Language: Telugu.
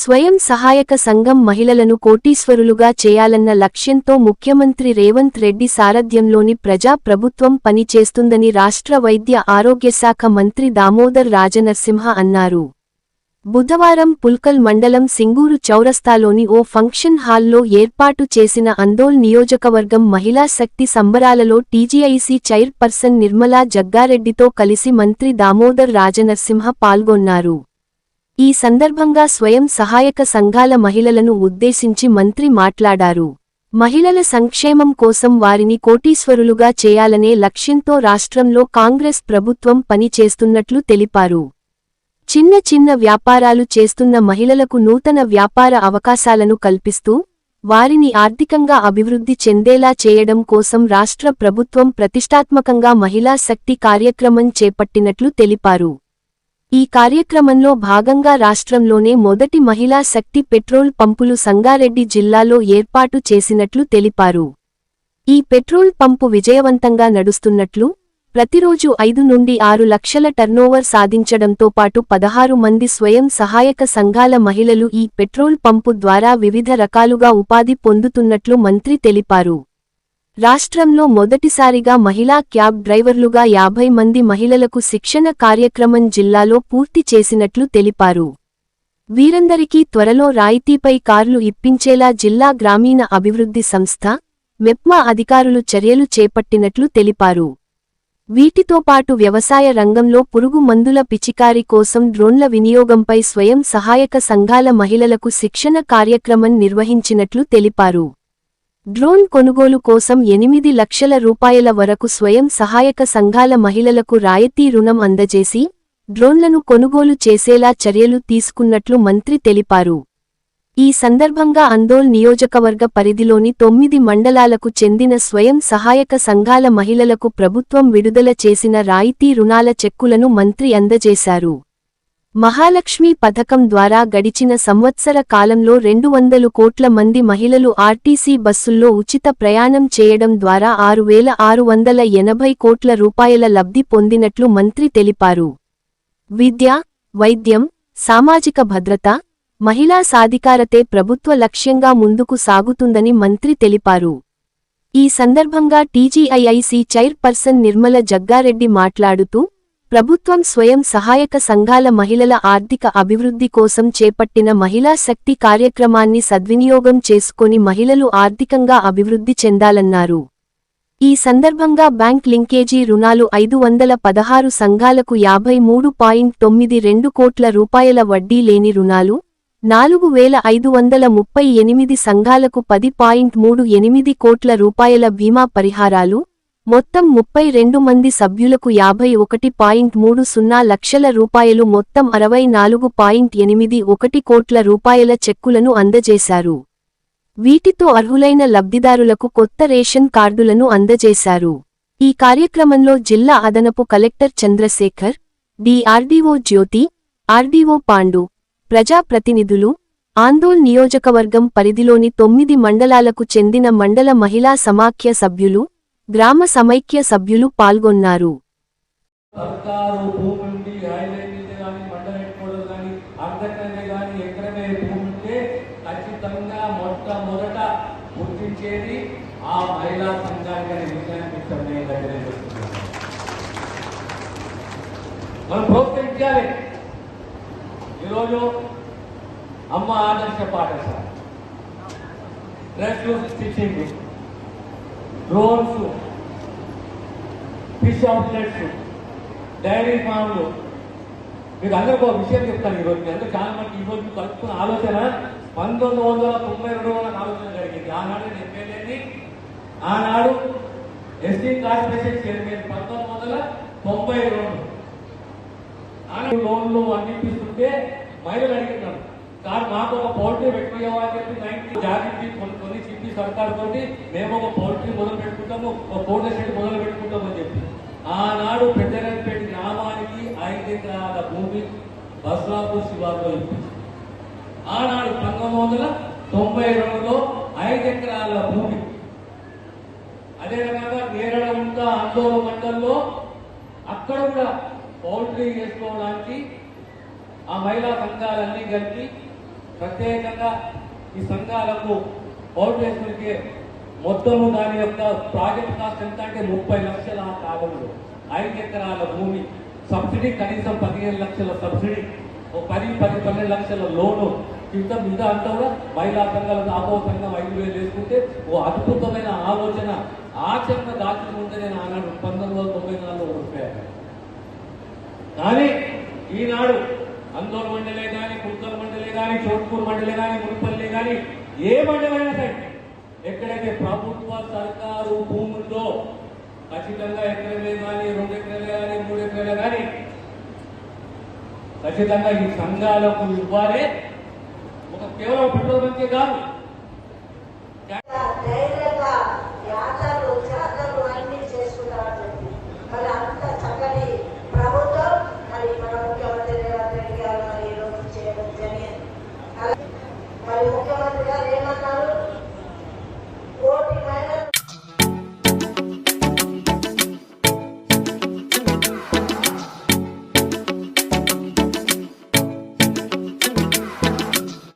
స్వయం సహాయక సంఘం మహిళలను కోటీశ్వరులుగా చేయాలన్న లక్ష్యంతో ముఖ్యమంత్రి రేవంత్ రెడ్డి సారథ్యంలోని ప్రజా ప్రభుత్వం పనిచేస్తుందని రాష్ట్ర వైద్య ఆరోగ్యశాఖ మంత్రి దామోదర్ రాజనరసింహ అన్నారు. బుధవారం పుల్కల్ మండలం సింగూరు చౌరస్తాలోని ఓ ఫంక్షన్ హాల్లో ఏర్పాటు చేసిన అందోల్ నియోజకవర్గం మహిళా శక్తి సంబరాలలో టీజీఐసీ చైర్పర్సన్ నిర్మలా జగ్గారెడ్డితో కలిసి మంత్రి దామోదర్ రాజనరసింహ పాల్గొన్నారు. ఈ సందర్భంగా స్వయం సహాయక సంఘాల మహిళలను ఉద్దేశించి మంత్రి మాట్లాడారు. మహిళల సంక్షేమం కోసం వారిని కోటీశ్వరులుగా చేయాలనే లక్ష్యంతో రాష్ట్రంలో కాంగ్రెస్ ప్రభుత్వం పనిచేస్తున్నట్లు తెలిపారు. చిన్న చిన్న వ్యాపారాలు చేస్తున్న మహిళలకు నూతన వ్యాపార అవకాశాలను కల్పిస్తూ వారిని ఆర్థికంగా అభివృద్ధి చెందేలా చేయడం కోసం రాష్ట్ర ప్రభుత్వం ప్రతిష్టాత్మకంగా మహిళా శక్తి కార్యక్రమం చేపట్టినట్లు తెలిపారు. ఈ కార్యక్రమంలో భాగంగా రాష్ట్రంలోనే మొదటి మహిళా శక్తి పెట్రోల్ పంపులు సంగారెడ్డి జిల్లాలో ఏర్పాటు చేసినట్లు తెలిపారు. ఈ పెట్రోల్ పంపు విజయవంతంగా నడుస్తున్నట్లు ప్రతిరోజు ఐదు నుండి ఆరు లక్షల టర్నోవర్ సాధించడంతో పాటు పదహారు మంది స్వయం సహాయక సంఘాల మహిళలు ఈ పెట్రోల్ పంపు ద్వారా వివిధ రకాలుగా ఉపాధి పొందుతున్నట్లు మంత్రి తెలిపారు. రాష్ట్రంలో మొదటిసారిగా మహిళా క్యాబ్ డ్రైవర్లుగా యాభై మంది మహిళలకు శిక్షణ కార్యక్రమం జిల్లాలో పూర్తి చేసినట్లు తెలిపారు. వీరందరికీ త్వరలో రాయితీపై కార్లు ఇప్పించేలా జిల్లా గ్రామీణ అభివృద్ధి సంస్థ మెప్మా అధికారులు చర్యలు చేపట్టినట్లు తెలిపారు. వీటితో పాటు వ్యవసాయ రంగంలో పురుగు మందుల పిచికారి కోసం డ్రోన్ల వినియోగంపై స్వయం సహాయక సంఘాల మహిళలకు శిక్షణ కార్యక్రమం నిర్వహించినట్లు తెలిపారు. డ్రోన్ కొనుగోలు కోసం ఎనిమిది లక్షల రూపాయల వరకు స్వయం సహాయక సంఘాల మహిళలకు రాయితీ రుణం అందజేసి డ్రోన్లను కొనుగోలు చేసేలా చర్యలు తీసుకున్నట్లు మంత్రి తెలిపారు. ఈ సందర్భంగా అందోల్ నియోజకవర్గ పరిధిలోని తొమ్మిది మండలాలకు చెందిన స్వయం సహాయక సంఘాల మహిళలకు ప్రభుత్వం విడుదల చేసిన రాయితీ రుణాల చెక్కులను మంత్రి అందజేశారు. మహాలక్ష్మి పథకం ద్వారా గడిచిన సంవత్సర కాలంలో రెండు వందలు కోట్ల మంది మహిళలు ఆర్టీసీ బస్సుల్లో ఉచిత ప్రయాణం చేయడం ద్వారా ఆరు వేల ఆరు వందల ఎనభై కోట్ల రూపాయల లబ్ధి పొందినట్లు మంత్రి తెలిపారు. విద్య వైద్యం సామాజిక భద్రత మహిళా సాధికారతే ప్రభుత్వ లక్ష్యంగా ముందుకు సాగుతుందని మంత్రి తెలిపారు. ఈ సందర్భంగా టీజీఐఐసి చైర్పర్సన్ నిర్మల జగ్గారెడ్డి మాట్లాడుతూ ప్రభుత్వం స్వయం సహాయక సంఘాల మహిళల ఆర్థిక అభివృద్ధి కోసం చేపట్టిన మహిళా శక్తి కార్యక్రమాన్ని సద్వినియోగం చేసుకొని మహిళలు ఆర్థికంగా అభివృద్ధి చెందాలన్నారు. ఈ సందర్భంగా బ్యాంక్ లింకేజీ రుణాలు ఐదు వందల పదహారు సంఘాలకు యాభై మూడు పాయింట్ తొమ్మిది రెండు కోట్ల రూపాయల వడ్డీ లేని రుణాలు నాలుగు వేల ఐదు వందల ముప్పై ఎనిమిది సంఘాలకు పది పాయింట్ మూడు ఎనిమిది కోట్ల రూపాయల బీమా పరిహారాలు మొత్తం ముప్పై రెండు మంది సభ్యులకు యాభై ఒకటి పాయింట్ మూడు సున్నా లక్షల రూపాయలు మొత్తం అరవై నాలుగు పాయింట్ ఎనిమిది ఒకటి కోట్ల రూపాయల చెక్కులను అందజేశారు. వీటితో అర్హులైన లబ్ధిదారులకు కొత్త రేషన్ కార్డులను అందజేశారు. ఈ కార్యక్రమంలో జిల్లా అదనపు collector Chandrashekar DRDO Jyothi RDO Pandu ప్రజాప్రతినిధులు ఆందోల్ నియోజకవర్గం పరిధిలోని తొమ్మిది మండలాలకు చెందిన మండల మహిళా సమాఖ్య సభ్యులు గ్రామ సమైక్య సభ్యులు పాల్గొన్నారు. సర్కారు భూమి ఉండి కానీ మండల హెడ్ క్వార్టర్ కానీ కానీ భూమి ఉంటే ఖచ్చితంగా మొట్టమొదట గుర్తించేది ఆ మహిళా సంఘానికి అనే విషయాన్ని మనం ప్రోత్సహించాలి. ఈరోజు Amma Adarsha Patashala. Dress stitching drones fish outlets dairy ఫామ్లు. మీకు అందరికీ ఒక విషయం చెప్తాను ఈరోజు మీ అందరూ చాలా మంది ఈరోజు కలుపుకున్న ఆలోచన పంతొమ్మిది వందల తొంభై రెండు వందల ఆలోచన జరిగింది. ఆనాడు ఎమ్మెల్యేని ఆనాడు ఎస్టీ కార్పొరేషన్ చైర్మన్ పంతొమ్మిది వందల తొంభై రెండు. ఆనాడు లోన్లు అన్ని ఇప్పిస్తుంటే మహిళలు అడిగినారు. సార్ మాకు ఒక పౌల్ట్రీ పెట్టుకోవా అని చెప్పి నైన్టీ జాగ్రత్త కొన్ని చెప్పి సర్కార్ తోటి మేము ఒక పౌల్ట్రీ మొదలు పెట్టుకుంటాము ఒక పౌల్ట్రీ షెడ్ మొదలు పెట్టుకుంటాము అని చెప్పి. ఆనాడు పెద్దరంపేట గ్రామానికి ఐదు ఎకరాల భూమి బస్లాపూర్ శివార్లో ఇప్పించింది ఆనాడు పంతొమ్మిది వందల తొంభై రెండులో ఐదు ఎకరాల భూమి. అదే రకంగా నేరడంత ఆందోళన మండల్లో అక్కడ కూడా పౌల్ట్రీ చేసుకోవడానికి ఆ మహిళా సంఘాలన్నీ కలిపి ప్రత్యేకంగా ఈ సంఘాలకు ఫౌండేషన్కి మొత్తము దాని యొక్క ప్రాజెక్ట్ కాస్ట్ ఎంత అంటే ముప్పై లక్షల కాలంలో ఐదు ఎకరాల భూమి సబ్సిడీ కనీసం పదిహేను లక్షల సబ్సిడీ ఓ పది పది పన్నెండు లక్షల లోను. ఇంత మీద అంతా కూడా మహిళా సంఘాల ఆపో సంఘం ఐదు వేలు వేసుకుంటే ఓ అద్భుతమైన ఆలోచన ఆచరణ దాచిన ముందే నేను ఆనాడు పంతొమ్మిది వందల తొంభై నాలుగులో రూపాయలు కానీ ఈనాడు అందోళ మండలే కానీ కుల్కల్ కానీ చోట్పూర్ మండలి కానీ మున్పల్లి కానీ ఏ మండలైనా సరే ఎక్కడైతే ప్రభుత్వ సర్కారు భూముల్లో ఖచ్చితంగా ఎకరమే కానీ రెండు ఎకరాలే కానీ మూడు ఎకరాలే కానీ ఖచ్చితంగా ఈ సంఘాలకు ఇవ్వాలి. ఒక కేవలం పెట్రోల్ బంకే కాదు.